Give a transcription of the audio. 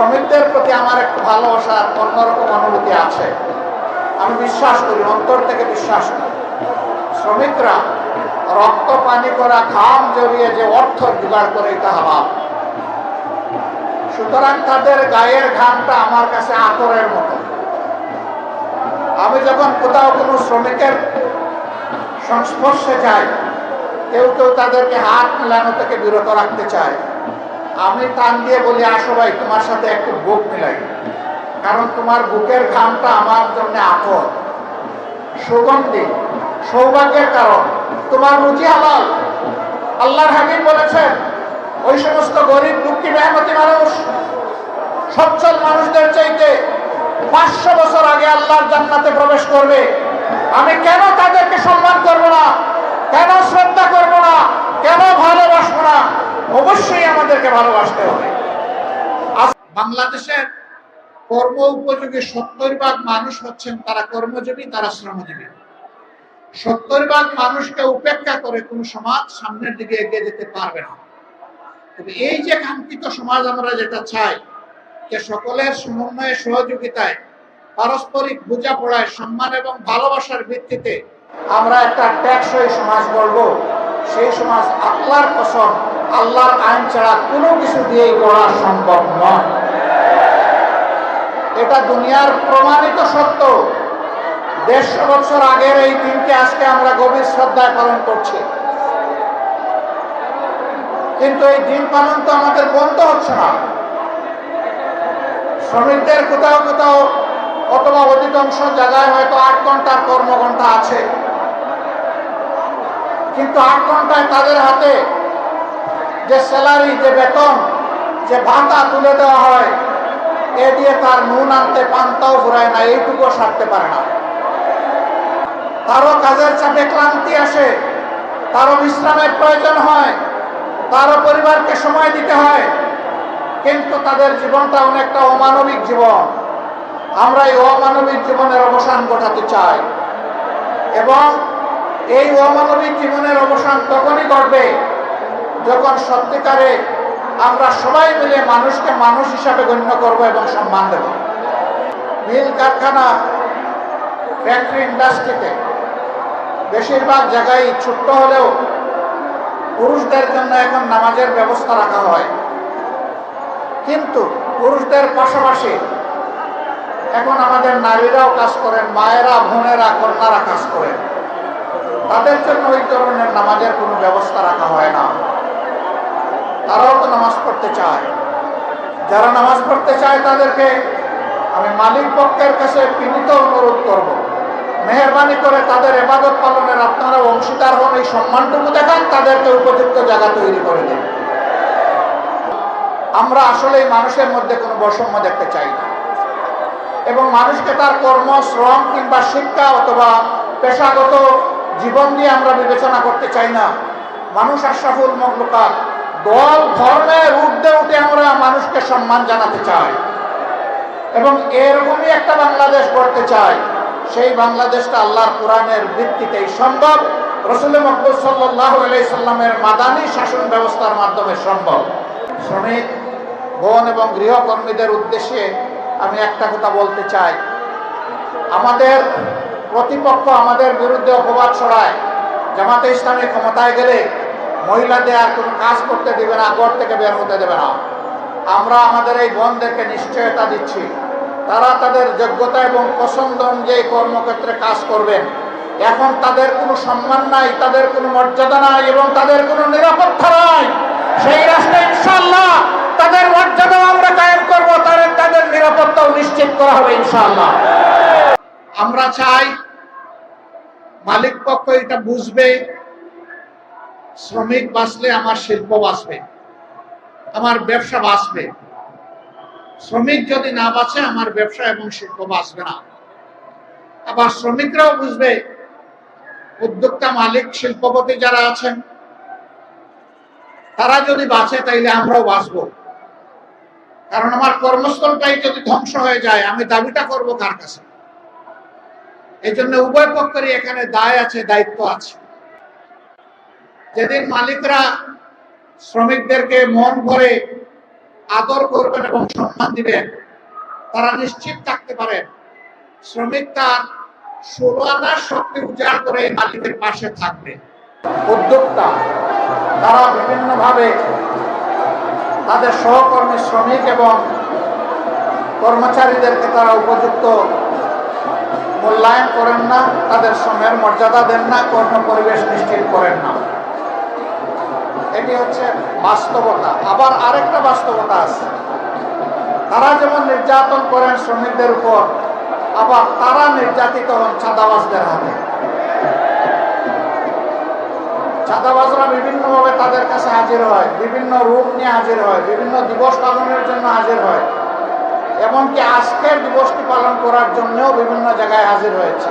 শ্রমিকদের প্রতি আমার একটু ভালোবাসার অন্যরকম অনুভূতি আছে। আমি বিশ্বাস করি, অন্তর থেকে বিশ্বাস করি। শ্রমিকরা রক্ত, পানি করা, ঘাম জড়িয়ে যে অর্থ জোগাড় করে হালাল সুতরাং তাদের গায়ের ঘামটা আমার কাছে আতরের মতো। আমি যখন কোথাও কোনো শ্রমিকের সংস্পর্শে যাই, কেউ কেউ তাদেরকে হাত মেলানো থেকে বিরত রাখতে চায়। আমি টান দিয়ে বলি আসো ভাই তোমার সাথে একটু বুক মিলাই। কারণ তোমার বুকের ঘামটা আমার জন্য আতর সুগন্ধি, সৌভাগ্যের কারণ। তোমার রুচি হালাল। আল্লাহর হাবিব বলেছেন, ওই সমস্ত গরিব, দুঃখী, মেহনতি মানুষ, সচ্ছল মানুষদের চাইতে পাঁচশো বছর আগে আল্লাহর জান্নাতে প্রবেশ করবে। আমি কেন তাদেরকে সম্মান করব না? কেন শ্রদ্ধা করব না? ভালোবাসতে হবে। বাংলাদেশের কর্ম উপযোগী সত্তর ভাগ মানুষ হচ্ছেন তারা কর্মজীবী, তারা শ্রমজীবী। সত্তর ভাগ মানুষকে উপেক্ষা করে কোন সমাজ সামনের দিকে এগিয়ে যেতে পারবে না। তবে এই যে কাঙ্ক্ষিত সমাজ আমরা যেটা চাই, যে সকলের সমন্বয়ে, সহযোগিতায়, পারস্পরিক বোঝাপড়ায়, সম্মান এবং ভালোবাসার ভিত্তিতে আমরা একটা ট্যাক্সই সমাজ গড়ব। সেই সমাজ আল্লাহর কসম আল্লাহর আইন ছাড়া কোনো কিছু দিয়েই করা সম্ভব নয়। এটা দুনিয়ার প্রমাণিত সত্য। দেড়শো বছর আগের এই দিনকে আজকে আমরা গভীর শ্রদ্ধায় পালন করছি। কিন্তু এই দিন পালন তো আমাদের বন্ধ হচ্ছে না। শ্রমিকদের কোথাও কোথাও অথবা অধিকাংশ জায়গায় হয়তো আট ঘণ্টার কর্মঘণ্টা আছে। কিন্তু আট ঘন্টায় তাদের হাতে যে স্যালারি, যে বেতন, যে ভাতা তুলে দেওয়া হয়, এ দিয়ে তার নুন আনতে, পান্তাও ঘুরায় না, এইটুকু সারতে পারে না। তারও কাজের চাপে ক্লান্তি আসে, তারও বিশ্রামের প্রয়োজন হয়, তারও পরিবারকে সময় দিতে হয়, কিন্তু তাদের জীবনটা অনেকটা অমানবিক জীবন। আমরা এই অমানবিক জীবনের অবসান ঘটাতে চাই। এবং এই অমানবিক জীবনের অবসান তখনই ঘটবে যখন সত্যিকারে আমরা সবাই মিলে মানুষকে মানুষ হিসাবে গণ্য করব এবং সম্মান দেব। মিল কারখানা ফ্যাক্টরি ইন্ডাস্ট্রিতে বেশিরভাগ জায়গায় ছোট্ট হলেও পুরুষদের জন্য এখন নামাজের ব্যবস্থা রাখা হয়। কিন্তু পুরুষদের পাশাপাশি এখন আমাদের নারীরাও কাজ করেন, মায়েরা, বোনেরা, কন্যারা কাজ করেন। তাদের জন্য ওই ধরনের নামাজের কোনো ব্যবস্থা রাখা হয় না। নামাজ পড়তে চায়। যারা নামাজ পড়তে চায় তাদেরকে আমি মালিক পক্ষের কাছে বিনীত অনুরোধ করব। মেহরবানি করে তাদের এবাদত পালনের আপনারা অংশীদার হন, এই সম্মানটুকু দেখান, তাদেরকে উপযুক্ত জায়গা তৈরি করে দেন। আমরা আসলে মানুষের মধ্যে কোনো বৈষম্য দেখতে চাই না। এবং মানুষকে তার কর্ম, শ্রম কিংবা শিক্ষা অথবা পেশাগত জীবন দিয়ে আমরা বিবেচনা করতে চাই না। মানুষ আশরাফুল মখলুকাত দল ধর্মের ঊর্ধ্বে উঠে আমরা মানুষকে সম্মান জানাতে চাই। এবং এরকমই একটা বাংলাদেশ গড়তে চাই। সেই বাংলাদেশটা আল্লাহর কোরআনের ভিত্তিতেই সম্ভব। রসুল মকবুল সাল্লাহ সাল্লামের মাদানী শাসন ব্যবস্থার মাধ্যমে সম্ভব। শ্রমিক, বন এবং গৃহকর্মীদের উদ্দেশ্যে আমি একটা কথা বলতে চাই। আমাদের প্রতিপক্ষ আমাদের বিরুদ্ধে অপবাদ ছড়ায়। জামাতে ইসলামী ক্ষমতায় গেলে মহিলাদের আর কোনো কাজ করতে দেবে না, ঘর থেকে বের হতে দেবে না। আমরা আমাদের এই বোনদেরকে নিশ্চয়তা দিচ্ছি। তারা তাদের যোগ্যতা এবং পছন্দ অনুযায়ী কর্মক্ষেত্রে কাজ করবেন। এখন তাদের কোনো সম্মান নাই, তাদের কোনো মর্যাদা নাই এবং তাদের কোনো নিরাপত্তা নাই। সেই রাস্তায় ইনশাল্লাহ তাদের মর্যাদা আমরা কায়েম করব, তাদের তাদের নিরাপত্তাও নিশ্চিত করা হবে ইনশাল্লাহ আমরা চাই মালিক পক্ষ এটা বুঝবে শ্রমিক বাঁচলে আমার শিল্প বাঁচবে, আমার ব্যবসা বাঁচবে। শ্রমিক যদি না বাঁচে, আমার ব্যবসা এবং শিল্প বাঁচবে না। আবার শ্রমিকরাও বুঝবে, উদ্যোক্তা, মালিক, শিল্পপতি যারা আছেন, তারা যদি বাঁচে তাইলে আমরাও বাঁচবো। কারণ আমার কর্মস্থলটাই যদি ধ্বংস হয়ে যায়, আমি দাবিটা করব কার কাছে? এই জন্য উভয় পক্ষেরই এখানে দায় আছে, দায়িত্ব আছে। যেদিন মালিকরা শ্রমিকদেরকে মন ভরে আদর করবেন এবং সম্মান দিবেন, তারা নিশ্চিত থাকতে পারেন শ্রমিক তার ষোলো আনার শক্তি উজাড় করে মালিকের পাশে থাকবে। উদ্যোক্তা, তারা বিভিন্নভাবে তাদের সহকর্মী শ্রমিক এবং কর্মচারীদেরকে তারা উপযুক্ত মূল্যায়ন করেন না, তাদের শ্রমের মর্যাদা দেন না কর্ম পরিবেশ নিশ্চিত করেন না। এটি হচ্ছে বাস্তবতা। আবার আরেকটা বাস্তবতা আছে। তারা যেমন নির্যাতন করেন শ্রমিকদের উপর, আবার তারা নির্যাতিত হন চাঁদাবাজদের হাতে। চাঁদাবাজরা বিভিন্নভাবে তাদের কাছে হাজির হয়, বিভিন্ন রূপ নিয়ে হাজির হয়, বিভিন্ন দিবস পালনের জন্য হাজির হয়। এমনকি আজকের দিবসটি পালন করার জন্যও বিভিন্ন জায়গায় হাজির হয়েছে।